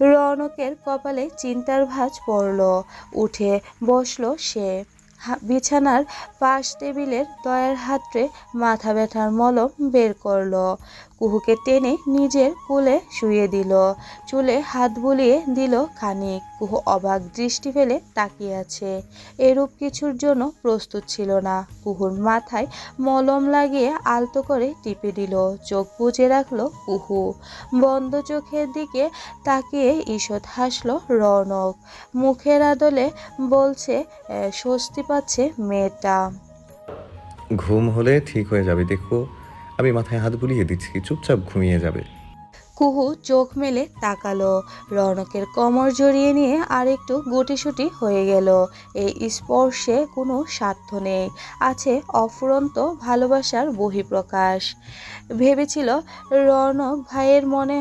রৌনকের কপালে চিন্তার ভাঁজ পড়ল। উঠে বসল সে। বিছানার পাশ টেবিলের দয়ার হাতে মাথা ব্যথার মলম বের করল। কুহুকে টেনে নিজের কোলে শুয়ে দিল। চুলে হাত বুলিয়ে দিল খানিক। কুহু অবাক দৃষ্টি ফেলে তাকিয়ে আছে। এরূপ কিছুর জন্য প্রস্তুত ছিল না। কুহুর মাথায় মলম লাগিয়ে আলতো করে টিপে দিল। চোখ বুজে রাখল কুহু। বন্ধ চোখের দিকে তাকিয়ে ঈষৎ হাসলো রনক। মুখের আদলে বলছে স্বস্তি পাচ্ছে মেয়েটা। ঘুম হলে ঠিক হয়ে যাবে দেখো আমি মাথায় হাত বুলিয়ে দিচ্ছি, চুপচাপ ঘুমিয়ে যাবে। কুহু চোখ মেলে তাকালো, রৌনকের কোমর জড়িয়ে নিয়ে আরেকটু গুটিসুটি হয়ে গেল। এই স্পর্শে কোনো স্বার্থ নেই, আছে অফুরন্ত ভালোবাসার বহিঃপ্রকাশ। ভেবেছিল রৌনক ভাইয়ের মনে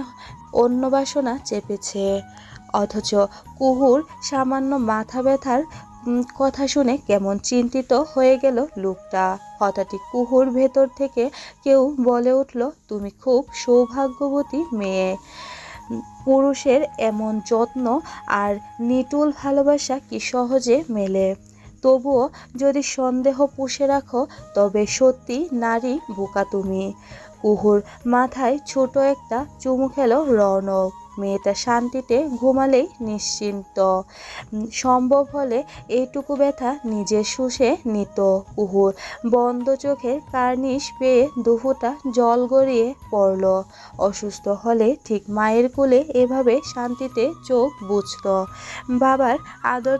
অন্য বাসনা চেপেছে, অথচ কুহুর সামান্য মাথা ব্যথার কথা শুনে কেমন চিন্তিত হয়ে গেল লোকটা। হঠাৎই কুহুর ভেতর থেকে কেউ বলে উঠল, তুমি খুব সৌভাগ্যবতী মেয়ে। পুরুষের এমন যত্ন আর নিটুল ভালোবাসা কি সহজে মেলে? তবুও যদি সন্দেহ পুষে রাখো, তবে সত্যি নারী বোকা তুমি। কুহুর মাথায় ছোট একটা চুমু খেলো রৌনক। মেয়েটা শান্তিতে ঘুমালেই নিশ্চিন্ত। সম্ভব হলে এইটুকু ব্যথা নিজে শুষে নিত কুহুর বন্ধ চোখের কার্নিশ পেয়ে দুফুটা জল গড়িয়ে পড়ল। অসুস্থ হলে ঠিক মায়ের কোলে এভাবে শান্তিতে চোখ বুঝত। বাবার আদর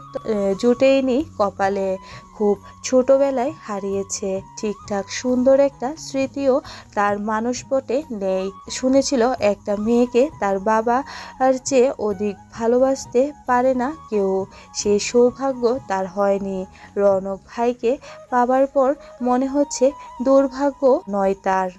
জুটেইনি কপালে। খুব ছোটবেলায় হারিয়েছে। ঠিকঠাক সুন্দর একটা স্মৃতিও তার মানুষপটে নেই। শুনেছিল একটা মেয়েকে তার বাবা আর চেয়ে অধিক ভালোবাসতে পারে না কেউ সে সৌভাগ্য তার হয়নি। রনক ভাইকে পাবার পর মনে হচ্ছে দুর্ভাগ্য নয় তার।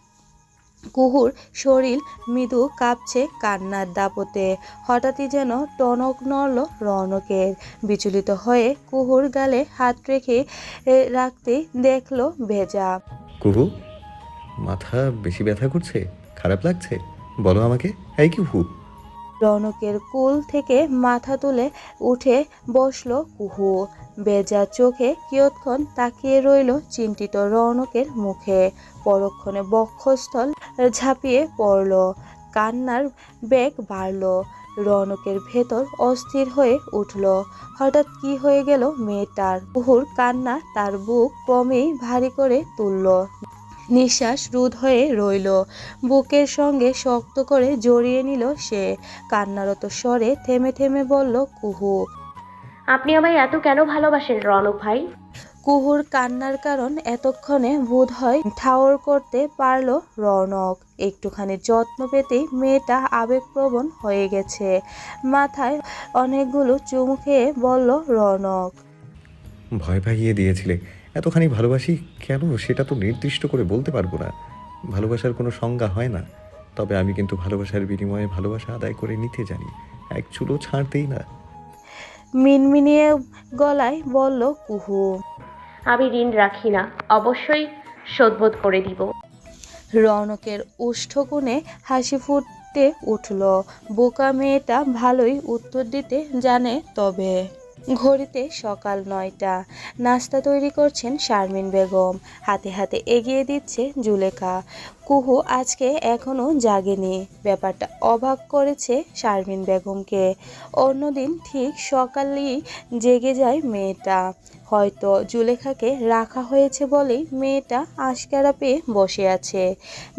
কুহুর শরীর মৃদু কাঁপছে কান্নার দাপতে হঠাৎই যেন টনক নড়ল রৌনকের। বিচলিত হয়ে কুহুর গালে হাত রেখে এ, রাখতেই দেখল ভেজা। কুহু মাথা বেশি ব্যথা করছে? খারাপ লাগছে? বলো আমাকে এই কুহু। রৌনকের কুল থেকে মাথা তুলে উঠে বসল কুহু। বেজা চোখে কিয়ৎক্ষণ তাকিয়ে রইল চিন্তিত রৌনকের মুখে। পরক্ষণে বক্ষস্থল ঝাঁপিয়ে পড়ল। কান্নার বেগ বাড়ল। রৌনকের ভেতর অস্থির হয়ে উঠল। হঠাৎ কি হয়ে গেল মেয়েটার? কুহুর কান্না তার বুক ক্রমেই ভারী করে তুলল। নিঃশ্বাস রুধ হয়ে রইল। বুকের সঙ্গে শক্ত করে জড়িয়ে নিল সে। কান্নারত স্বরে থেমে থেমে বলল কুহু। আপনি আমায় এত কেন ভালোবাসেন রনক ভাই? কুহুর কান্নার কারণ এতক্ষণে বোধ হয় ঠাওর করতে পারল রনক। একটুখানি যত্ন পেতেই মেয়েটা আবেগপ্রবণ হয়ে গেছে। মাথায় অনেকগুলো চুমু খেয়ে বলল রনক। ভয় পাইয়ে দিয়েছিলে। এতখানি ভালোবাসি কেন সেটা তো নির্দিষ্ট করে বলতে পারব না। ভালোবাসার কোনো সংজ্ঞা হয় না। তবে আমি কিন্তু ভালোবাসার বিনিময়ে ভালোবাসা আদায় করে নিতে জানি। এক চুলো ছাড়তেই না। মিনমিনিয়ে গলায় বলল, কুহু, আমি ঋণ রাখি না। অবশ্যই শোধবোধ করে দিব। রৌনকের ওষ্ঠকোণে হাসি ফুটতে উঠল। বোকা মেয়েটা ভালোই উত্তর দিতে জানে তবে। ঘড়িতে সকাল নয়টা। নাস্তা তৈরি করছেন শারমিন বেগম। হাতে হাতে এগিয়ে দিচ্ছে জুলেখা। কুহু আজকে এখনও জাগেনি। ব্যাপারটা অবাক করেছে শারমিন বেগমকে। অন্যদিন ঠিক সকালেই জেগে যায় মেয়েটা। হয়তো জুলেখাকে রাখা হয়েছে বলেই মেয়েটা আশকারা পেয়ে বসে আছে।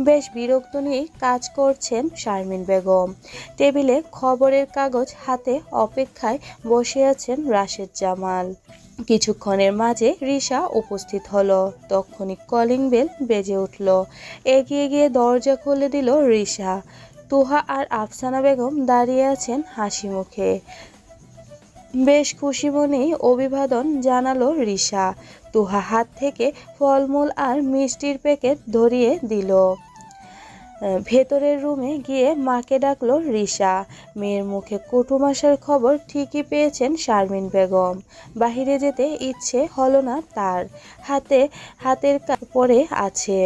বেশ বিরক্ত নিয়ে কাজ করছেন শারমিন বেগম। টেবিলে খবরের কাগজ হাতে অপেক্ষায় বসে আছেন রাশেদ জামাল। কিছুক্ষণের মাঝে রিসা উপস্থিত হলো। তখনই কলিং বেল বেজে উঠল। এগিয়ে গিয়ে দরজা খুলে দিল রিসা তুহা আর আফসানা বেগম দাঁড়িয়ে আছেন হাসি মুখে। বেশ খুশি মনেই অভিবাদন জানালো রিসা তুহা হাত থেকে ফলমূল আর মিষ্টির প্যাকেট ধরিয়ে দিল। ভেতরের রুমে গিয়ে মাকে ডাকলো রিসা মেয়ের মুখে কুটুম আসার খবর ঠিকই পেয়েছেন শারমিন বেগম। বাহিরে যেতে ইচ্ছে হলো না তার। হাতে, হাতের পরে আছে।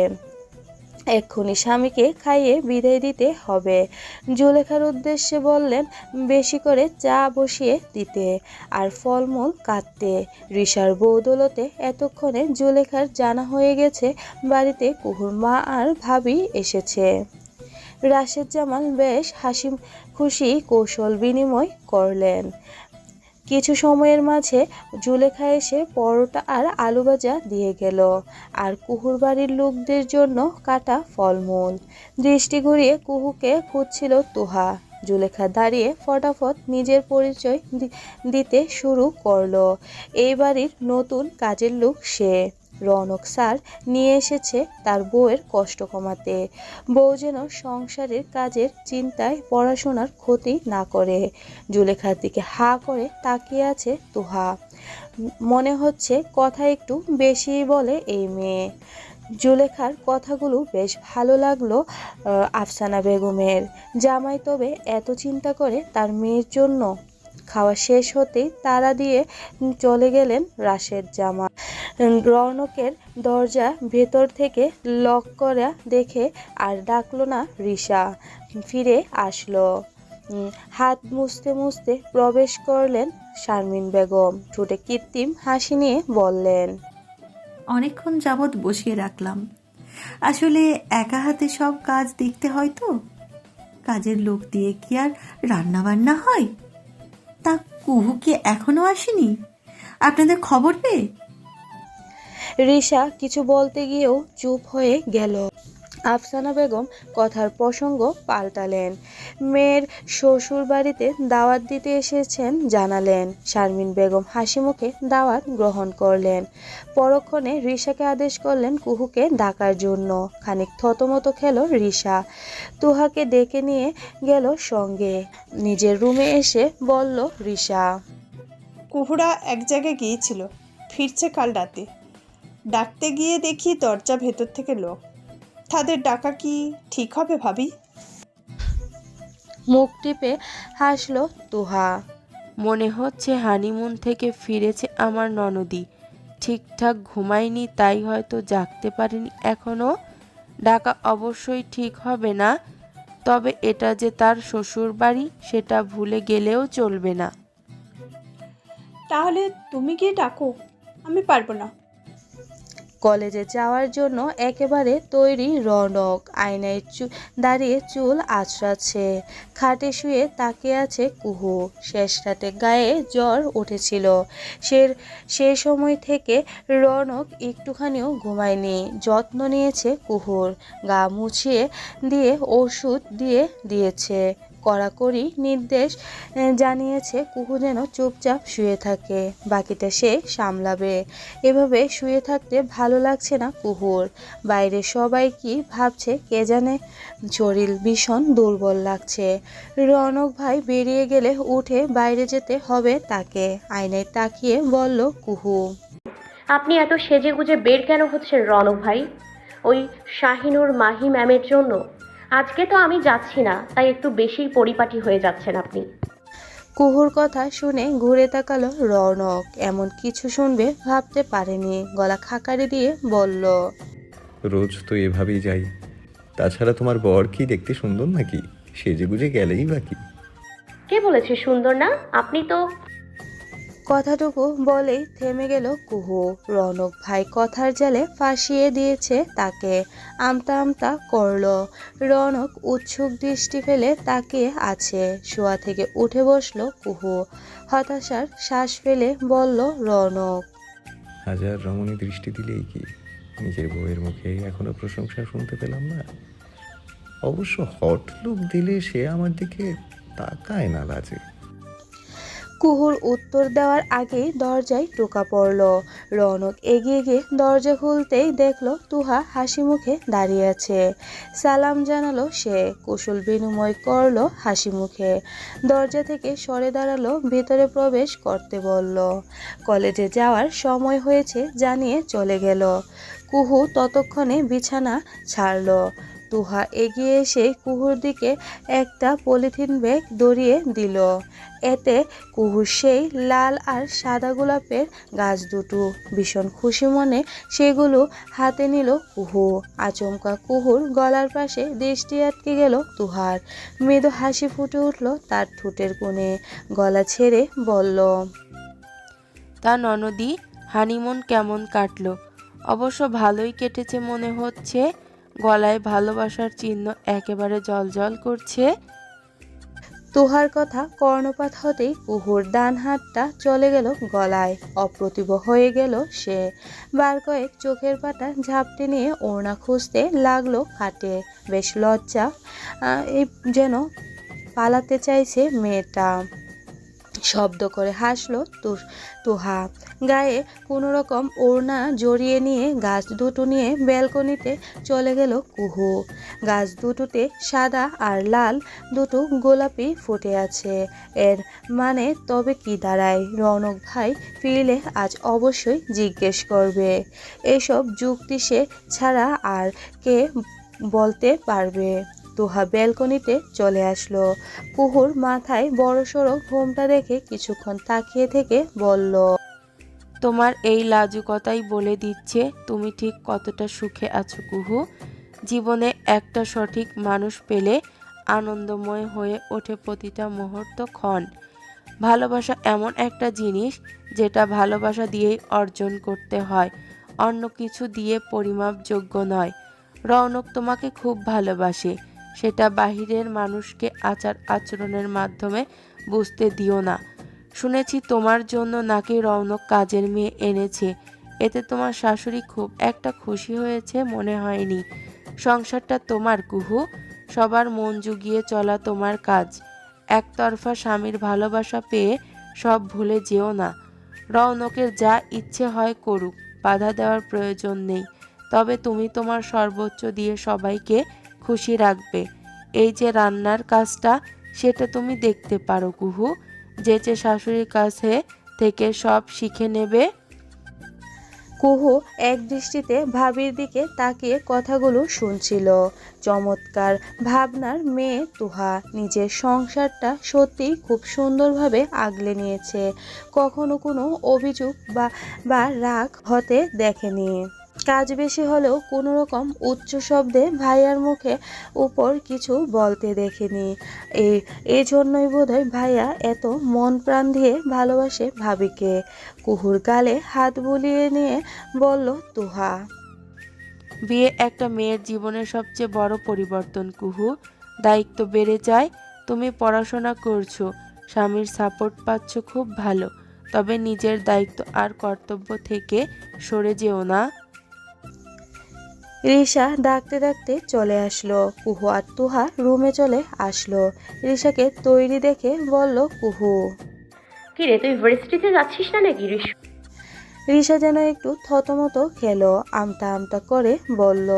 এক্ষুনি স্বামীকে খাইয়ে বিদায় দিতে হবে। জুলেখার উদ্দেশ্যে বললেন, বেশি করে চা বসিয়ে দিতে আর ফলমূল কাটতে। ঋষার বৌদলতে এতক্ষণে জুলেখার জানা হয়ে গেছে, বাড়িতে কুহুর মা আর ভাবি এসেছে। রাশেদ জামাল বেশ হাসি খুশি কৌশল বিনিময় করলেন। কিছু সময়ের মাঝে জুলেখা এসে পরোটা আর আলু ভাজা দিয়ে গেল। আর কুহুর বাড়ির লোকদের জন্য কাটা ফলমূল। দৃষ্টি ঘুরিয়ে কুহুকে খুঁজছিল তুহা। জুলেখা দাঁড়িয়ে ফটাফট নিজের পরিচয় দিতে শুরু করল। এই বাড়ির নতুন কাজের লোক সে। রনক স্যার নিয়ে এসেছে তার বউয়ের কষ্ট কমাতে। বউ যেন সংসারের কাজের চিন্তায় পড়াশোনার ক্ষতি না করে। জুলেখার দিকে হা করে তাকিয়ে আছে তুহা। মনে হচ্ছে কথা একটু বেশি বলে এই মেয়ে। জুলেখার কথাগুলো বেশ ভালো লাগল আফসানা বেগমের। জামাই তবে এত চিন্তা করে তার মেয়ের জন্য। খাওয়া শেষ হতেই তারা দিয়ে চলে গেলেন রাশেদ জামা। রৌনকের দরজা ভেতর থেকে লক করা দেখে আর ডাকলো না রিসা ফিরে আসলো। হাত মুছতে মুছতে প্রবেশ করলেন শারমিন বেগম। ঠোঁটে কৃত্রিম হাসি নিয়ে বললেন, অনেকক্ষণ যাবৎ বসিয়ে রাখলাম। আসলে একা হাতে সব কাজ দেখতে হয় তো। কাজের লোক দিয়ে কি আর রান্না বান্না হয়? তা কুহু কি এখনও আসেনি? আপনাদের খবর পেয়ে রিসা কিছু বলতে গিয়েও চুপ হয়ে গেল। আফসানা বেগম কথার প্রসঙ্গ পাল্টালেন। মেয়ের শ্বশুর বাড়িতে দাওয়াত দিতে এসেছেন জানালেন। শারমিন বেগম হাসি মুখে দাওয়াত গ্রহণ করলেন। পরক্ষণে রিসাকে আদেশ করলেন কুহুকে ডাকার জন্য। খানিক থতমত খেল রিসা তুহাকে ডেকে নিয়ে গেল সঙ্গে। নিজের রুমে এসে বলল রিসা কুহুরা এক জায়গায় গিয়েছিল। ফিরছে কাল রাতে। ডাকতে গিয়ে দেখি দরজা ভেতর থেকে লোক। তাদের ডাকা কি ঠিক হবে ভাবি? মুখ টিপে হাসলো তুহা। মনে হচ্ছে হানিমুন থেকে ফিরেছে আমার ননদি। ঠিকঠাক ঘুমায়নি তাই হয়তো জাগতে পারেনি এখনও। ডাকা অবশ্যই ঠিক হবে না তবে এটা যে তার শ্বশুর বাড়ি সেটা ভুলে গেলেও চলবে না। তাহলে তুমি গিয়ে ডাকো আমি পারব না। কলেজে যাওয়ার জন্য একেবারে তৈরি রনক। আয়নায় দাঁড়িয়ে চুল আছড়াচ্ছে খাটে শুয়ে তাকিয়ে আছে কুহু। শেষ রাতে গায়ে জ্বর উঠেছিল। সে সে সময় থেকে রনক একটুখানিও ঘুমায়নি। যত্ন নিয়েছে কুহুর। গা মুছিয়ে দিয়ে ওষুধ দিয়ে দিয়েছে। কড়াকড়ি নির্দেশ জানিয়েছে কুহু যেন চুপচাপ শুয়ে থাকে। বাকিটা সে সামলাবে। এভাবে শুয়ে থাকতে ভালো লাগছে না কুহুর। বাইরে সবাই কি ভাবছে কে জানে? শরীর ভীষণ দুর্বল লাগছে। রনক ভাই বেরিয়ে গেলে উঠে বাইরে যেতে হবে তাকে। আয়নায় তাকিয়ে বলল, কুহু। আপনি এত সেজে গুজে বের কেন হচ্ছেন রনক ভাই? ওই শাহিনুর মাহি ম্যামের জন্য আজকে তো আমি যাচ্ছি না তাই একটু বেশি পরিপাটি হয়ে যাচ্ছেন আপনি। কুহুর কথা শুনে ঘুরে তাকালো রনক এমন কিছু শুনবে ভাবতে পারেনি গলা খাকারি দিয়ে বলল রোজ তো এভাবেই যাই। তাছাড়া তোমার বর কি দেখতে সুন্দর নাকি? সেজে গুজে গেলেই বাকি কে বলেছে সুন্দর না? আপনি তো কথাটুকু বলেই থেমে গেল কুহু। রনক ভাই কথার জালে ফাঁসিয়ে দিয়েছে তাকে। আমতা আমতা করল। রনক উৎসুক দৃষ্টি ফেলে তাকিয়ে আছে। শোয়া থেকে উঠে বসল কুহু। হতাশার শ্বাস ফেলে বলল রনক। হাজার রমণী দৃষ্টি দিলেই কি? নিজের বউয়ের মুখে এখনও প্রশংসা শুনতে পেলাম না। অবশ্য হট লুক দিলে সে আমার দিকে তাকায় না, লাজে। কুহুর উত্তর দেওয়ার আগেই দরজায় টোকা পড়ল। রনক এগিয়ে গিয়ে দরজা খুলতেই দেখল তুহা হাসি মুখে দাঁড়িয়ে আছে। সালাম জানালো সে, কুশল বিনিময় করল হাসি মুখে। দরজা থেকে সরে দাঁড়াল, ভিতরে প্রবেশ করতে বলল। কলেজে যাওয়ার সময় হয়েছে জানিয়ে চলে গেল। কুহু ততক্ষণে বিছানা ছাড়লো। তুহা এগিয়ে এসে কুহুর দিকে একটা পলিথিন ব্যাগ দড়িয়ে দিল। এতে কুহুর সেই লাল আর সাদা গোলাপের গাছ দুটো। ভীষণ খুশি মনে সেগুলো হাতে নিল কুহু। আচমকা কুহুর গলার পাশে দৃষ্টি আটকে গেল তুহার। মৃদু হাসি ফুটে উঠল তার ঠোঁটের কোণে। গলা ছেড়ে বলল, তা ননদি, হানিমুন কেমন কাটলো? অবশ্য ভালোই কেটেছে মনে হচ্ছে। গলায় ভালোবাসার চিহ্ন একেবারে জলজল করছে। তোহার কথা কর্ণপাত হতেই কুহুর ডান হাতটা চলে গেল গলায়। অপ্রতিভ হয়ে গেল সে। বার কয়েক চোখের পাতা ঝাপটে নিয়ে ওড়না খুঁজতে লাগল খাটে। বেশ লজ্জা এই যেন পালাতে চাইছে মেয়েটা। শব্দ করে হাসলো তু- তুহা। গায়ে কোনো রকম ওড়না জড়িয়ে নিয়ে গাছ দুটো নিয়ে ব্যালকনিতে চলে গেল কুহু। গাছ দুটোতে সাদা আর লাল দুটো গোলাপি ফুটে আছে। এর মানে তবে কি দাঁড়ায়? রৌনক ভাই ফিরলে আজ অবশ্যই জিজ্ঞেস করবে। এসব যুক্তি সে ছাড়া আর কে বলতে পারবে? তোহা ব্যালকনিতে চলে আসলো। কুহুর মাথায় বড়সড় ঘোমটা দেখে কিছুক্ষণ তাকিয়ে থেকে বলল, তোমার এই লাজুকতাই বলে দিচ্ছে তুমি ঠিক কতটা সুখে আছো কুহু। জীবনে একটা সঠিক মানুষ পেলে আনন্দময় হয়ে ওঠে প্রতিটা মুহূর্ত ক্ষণ। ভালোবাসা এমন একটা জিনিস যেটা ভালোবাসা দিয়েই অর্জন করতে হয়, অন্য কিছু দিয়ে পরিমাপযোগ্য নয়। রৌনক তোমাকে খুব ভালোবাসে সেটা বাহিরের মানুষকে আচার আচরণের মাধ্যমে বুঝতে দিও না। শুনেছি তোমার জন্য নাকি রৌনক কাজের মেয়ে এনেছে। এতে তোমার শাশুড়ি খুব একটা খুশি হয়েছে মনে হয়নি। সংসারটা তোমার, কুহু। সবার মন জুগিয়ে চলা তোমার কাজ। একতরফা স্বামীর ভালোবাসা পেয়ে সব ভুলে যেও না। রৌনকের যা ইচ্ছে হয় করুক, বাধা দেওয়ার প্রয়োজন নেই। তবে তুমি তোমার সর্বোচ্চ দিয়ে সবাইকে খুশি রাখবে। এই যে রান্নার কাজটা, সেটা তুমি দেখতে পারো কুহু যে যে শাশুড়ির কাছে থেকে সব শিখে নেবে। কুহু এক দৃষ্টিতে ভাবির দিকে তাকিয়ে কথাগুলো শুনছিল। চমৎকার ভাবনার মেয়ে তুহা নিজের সংসারটা সত্যি খুব সুন্দরভাবে আগলে নিয়েছে। কখনো কোনো অভিযোগ বা বা রাগ হতে দেখেনি। কাজ বেশি হলেও কোনো রকম উচ্চ শব্দে ভাইয়ার মুখে উপর কিছু বলতে দেখেনি। এই এই জন্যই বোধহয় ভাইয়া এত মন প্রাণ দিয়ে ভালোবাসে ভাবিকে। কুহুর গালে হাত বুলিয়ে নিয়ে বলল, তুহা। বিয়ে একটা মেয়ের জীবনের সবচেয়ে বড় পরিবর্তন, কুহু। দায়িত্ব বেড়ে যায়, তুমি পড়াশোনা করছ, স্বামীর সাপোর্ট পাচ্ছ খুব ভালো, তবে নিজের দায়িত্ব আর কর্তব্য থেকে সরে যেও না। রিশা ডাকতে ডাকতে চলে আসলো। কুহু আর তুহা রুমে চলে আসলো। রিশাকে তৈরি দেখে বলল কুহু। কি রে তুই ভার্সিটিতে যাচ্ছিস না নাকি ঋষ রিশা যেন একটু থতমত খেলো আমতা আমতা করে বলল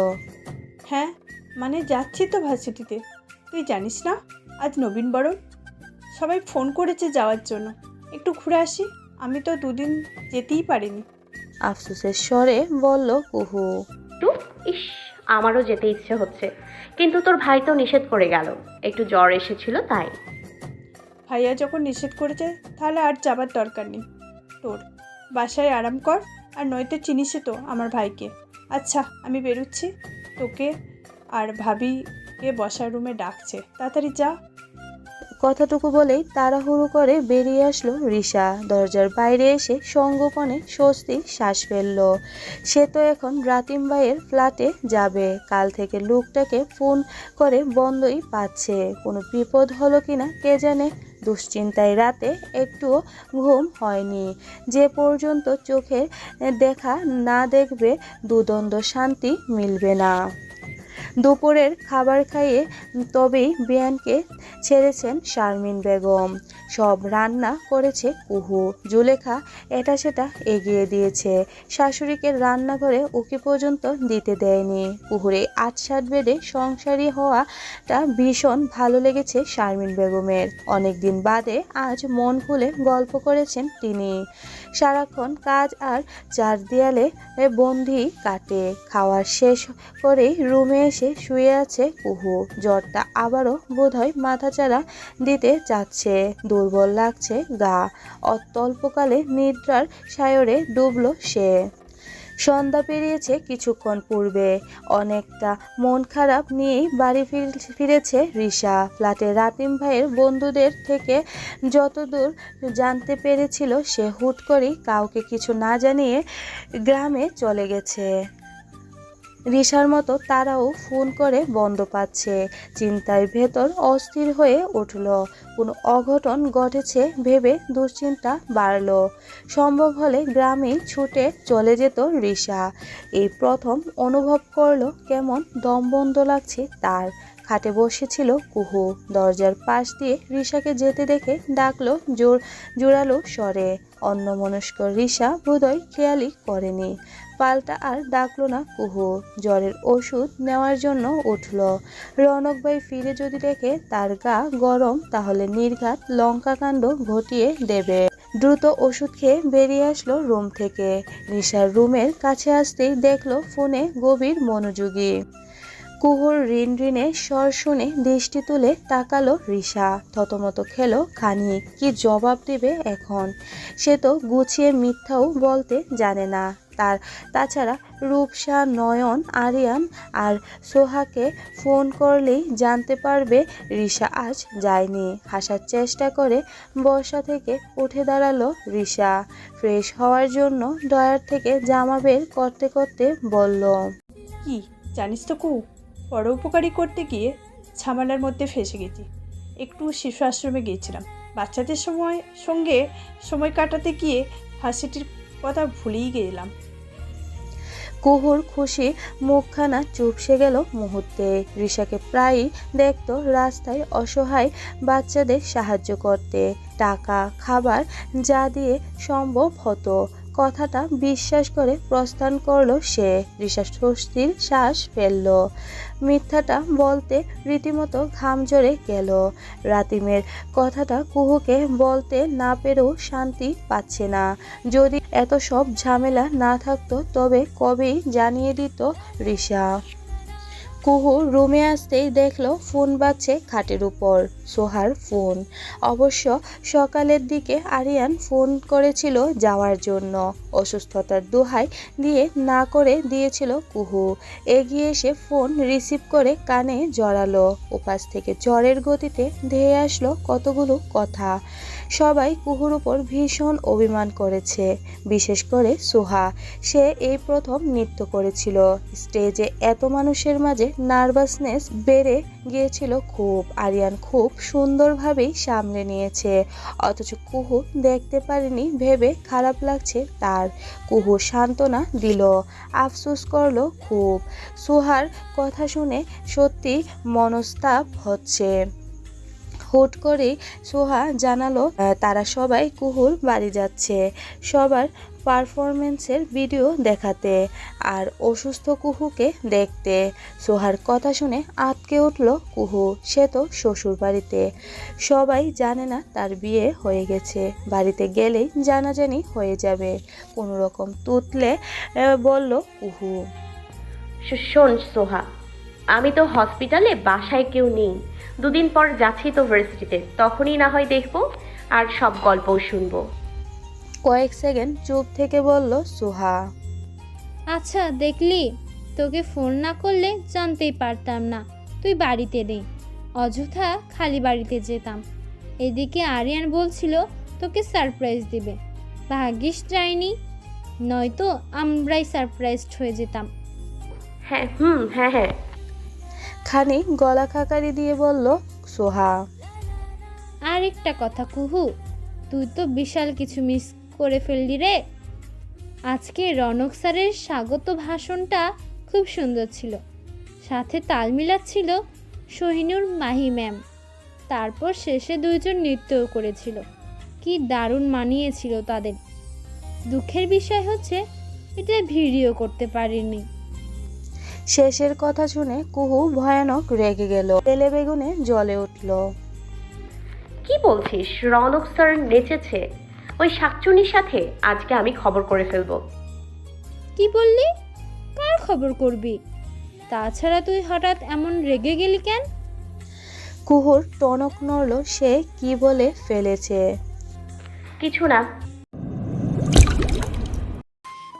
হ্যাঁ মানে যাচ্ছি তো ভার্সিটিতে। তুই জানিস না আজ নবীন বরণ। সবাই ফোন করেছে যাওয়ার জন্য। একটু ঘুরে আসি আমি তো দুদিন যেতেই পারিনি। আফসোসের স্বরে বলল কুহু। ইস, আমারও যেতে ইচ্ছে হচ্ছে। কিন্তু তোর ভাই তো নিষেধ করে গেল। একটু জ্বর এসেছিল, তাই। ভাইয়া যখন নিষেধ করেছে, তাহলে আর যাবার দরকার নেই। তোর, বাসায় আরাম কর, আর নয়তো চিনিসে তো আমার ভাইকে। আচ্ছা আমি বেরুচ্ছি। তোকে আর ভাবি কে বসার রুমে ডাকছে। তাড়াতাড়ি যা। কথাটুকু বলেই তাড়াহুড়ো করে বেরিয়ে আসলো রিশা। দরজার বাইরে এসে সঙ্গোপনে স্বস্তি শ্বাস ফেলল। সে তো এখন রাতিম ভাইয়ের ফ্ল্যাটে যাবে। কাল থেকে লোকটাকে ফোন করে বন্ধই পাচ্ছে। কোনো বিপদ হলো কিনা কে জানে? দুশ্চিন্তায় রাতে একটুও ঘুম হয়নি। যে পর্যন্ত চোখে দেখা না দেখবে, দুদণ্ড শান্তি মিলবে না। দুপুরের খাবার খাইয়ে তবেই বিয়ানকে ছেড়েছেন শারমিন বেগম। সব রান্না করেছে কুহু। জুলেখা এটা সেটা এগিয়ে দিয়েছে। শাশুড়িকে রান্নাঘরে উকি পর্যন্ত দিতে দেয়নি। কুহুরে আটসাট বেডে সংসারী হওয়াটা ভীষণ ভালো লেগেছে শারমিন বেগমের। অনেকদিন বাদে আজ মন খুলে গল্প করেছেন তিনি। সারাক্ষণ কাজ আর চার দেয়ালে বন্দি কাটে। খাওয়ার শেষ করেই রুমে এসে শুয়ে আছে কুহু। জ্বরটা আবারও বোধহয় মাথাচাড়া দিতে যাচ্ছে দুর্বল লাগছে গা। অত্যল্পকালে নিদ্রার সায়রে ডুবলো সে। সন্ধ্যা পেরিয়েছে কিছুক্ষণ পূর্বে। অনেকটা মন খারাপ নিয়েই বাড়ি ফির- ফিরেছে রিসা ফ্ল্যাটে রাতিম ভাইয়ের বন্ধুদের থেকে যতদূর জানতে পেরেছিল সে হুট করেই কাউকে কিছু না জানিয়ে গ্রামে চলে গেছে। রিশার মতো তারাও ফোন করে বন্ধ পাচ্ছে। চিন্তায় ভেতর অস্থির হয়ে উঠল। কোনো অঘটন ঘটেছে ভেবে দুশ্চিন্তা বাড়ল। সম্ভব হলে গ্রামে ছুটে চলে যেত রিসা এই প্রথম অনুভব করল কেমন দম বন্ধ লাগছে তার। খাটে বসেছিল কুহু। দরজার পাশ দিয়ে রিশাকে যেতে দেখে ডাকলো জোর জোরালো স্বরে। অন্যমনস্ক রিসা বোধহয় খেয়ালই করেনি। পাল্টা আর ডাকলো না কুহু। জ্বরের ওষুধ নেওয়ার জন্য উঠল। রনক ভাই ফিরে যদি দেখে তার গা গরম, তাহলে নির্ঘাত লঙ্কা কাণ্ড ঘটিয়ে দেবে। দ্রুত ওষুধ খেয়ে বেরিয়ে আসলো রুম থেকে। রিশার রুমের কাছে আসতেই দেখল ফোনে গভীর মনোযোগী। কুহুর ঋণ ঋণে স্বর শুনে দৃষ্টি তুলে তাকালো রিসা থতমত খেলো, খানি, কি জবাব দেবে এখন? সে তো গুছিয়ে মিথ্যাও বলতে জানে না। তার। তাছাড়া রূপসা, নয়ন আরিয়ান আর সোহাকে ফোন করলেই জানতে পারবে রিশা আজ যায়নি। হাসার চেষ্টা করে বর্ষা থেকে উঠে দাঁড়াল রিশা ফ্রেশ হওয়ার জন্য ডয়ার থেকে জামা বের করতে করতে বলল, কি, জানিস তো কু, বড় পরোপকারী করতে গিয়ে ঝামেলার মধ্যে ফেসে গেছি। একটু শিশু আশ্রমে গিয়েছিলাম। বাচ্চাদের সময়, সঙ্গে সময় কাটাতে গিয়ে ভার্সিটির কথা ভুলেই গেলাম। কুহুর খুশি মুখখানা চুপসে গেল মুহূর্তে। রিশাকে প্রায়ই দেখত রাস্তায় অসহায় বাচ্চাদের সাহায্য করতে। টাকা, খাবার যা দিয়ে সম্ভব হতো। কথাটা বিশ্বাস করে প্রস্থান করল সে। ঋষা স্বস্তির শ্বাস ফেলল। মিথ্যাটা বলতে রীতিমতো ঘাম ঝরে গেল। রাতিমের কথাটা কুহুকে বলতে না পেরেও শান্তি পাচ্ছে না। যদি এত সব ঝামেলা না থাকতো তবে কবেই জানিয়ে দিত রিশা কুহু রুমে আসতেই দেখল ফোন বাজছে খাটের উপর, সোহার ফোন। অবশ্য সকালের দিকে আরিয়ান ফোন করেছিল যাওয়ার জন্য। অসুস্থতার দোহাই দিয়ে না করে দিয়েছিল কুহু। এগিয়ে এসে ফোন রিসিভ করে কানে জড়ালো। উপাস থেকে জ্বরের গতিতে ধেয়ে আসলো কতগুলো কথা। সবাই কুহুর উপর ভীষণ অভিমান করেছে, বিশেষ করে সোহা। সে এই প্রথম নৃত্য করেছিল। স্টেজে এত মানুষের মাঝে নার্ভাসনেস বেড়ে গিয়েছিল খুব। আরিয়ান খুব সুন্দরভাবেই সামলে নিয়েছে। অথচ কুহু দেখতে পারেনি, ভেবে খারাপ লাগছে তার। কুহু সান্ত্বনা দিল, আফসোস করল খুব। সোহার কথা শুনে সত্যি মনস্তাপ হচ্ছে। হুট করেই সোহা জানালো তারা সবাই কুহুর বাড়ি যাচ্ছে, সবার পারফরমেন্সের ভিডিও দেখাতে আর অসুস্থ কুহুকে দেখতে। সোহার কথা শুনে আটকে উঠল কুহু, সে তো শ্বশুর বাড়িতে। সবাই জানে না তার বিয়ে হয়ে গেছে, বাড়িতে গেলেই জানাজানি হয়ে যাবে, কোনো রকম তুতলে বলল কুহু। শোন সোহা আমি তো হসপিটালে বাসায় কেউ নেই। দুদিন পর যাচ্ছি তো ভার্সিটিতে তখনই না হয় দেখব আর সব গল্পও শুনব। কয়েক সেকেন্ড চুপ থেকে বলল সোহা। আচ্ছা দেখলি? তোকে ফোন না করলে জানতেই পারতাম না। তুই বাড়িতে নেই। অযথা খালি বাড়িতে যেতাম। এদিকে আরিয়ান বলছিল তোকে সারপ্রাইজ দিবে। ভাগ্যিস যায়নি। নয়তো আমরাই সারপ্রাইজড হয়ে যেতাম। হ্যাঁ হুম হ্যাঁ হ্যাঁ। খানি গলা খাকারি দিয়ে বলল, সোহা। আর একটা কথা কুহু, তুই তো বিশাল কিছু মিস করে ফেললি রে। আজকে রনক স্যারের স্বাগত ভাষণটা খুব সুন্দর ছিল। সাথে তাল মিলাচ্ছিল সহিনুর মাহি ম্যাম। তারপর শেষে দুইজন নৃত্যও করেছিল। কি দারুণ মানিয়েছিল তাদের। দুঃখের বিষয় হচ্ছে, এটা ভিডিও করতে পারিনি। শেষের কথা শুনে কুহু ভয়ানক রেগে গেল। তেলে বেগুনে জ্বলে উঠল। কি বলছিস? রনক স্যার নেচেছে। ওই শাকচুনির সাথে আজকে আমি খবর করে ফেলব। কি বললি? কার খবর করবি? তাছাড়া তুই হঠাৎ এমন রেগে গেলি কেন? কুহুর টনক নড়ল সে কি বলে ফেলেছে। কিছু না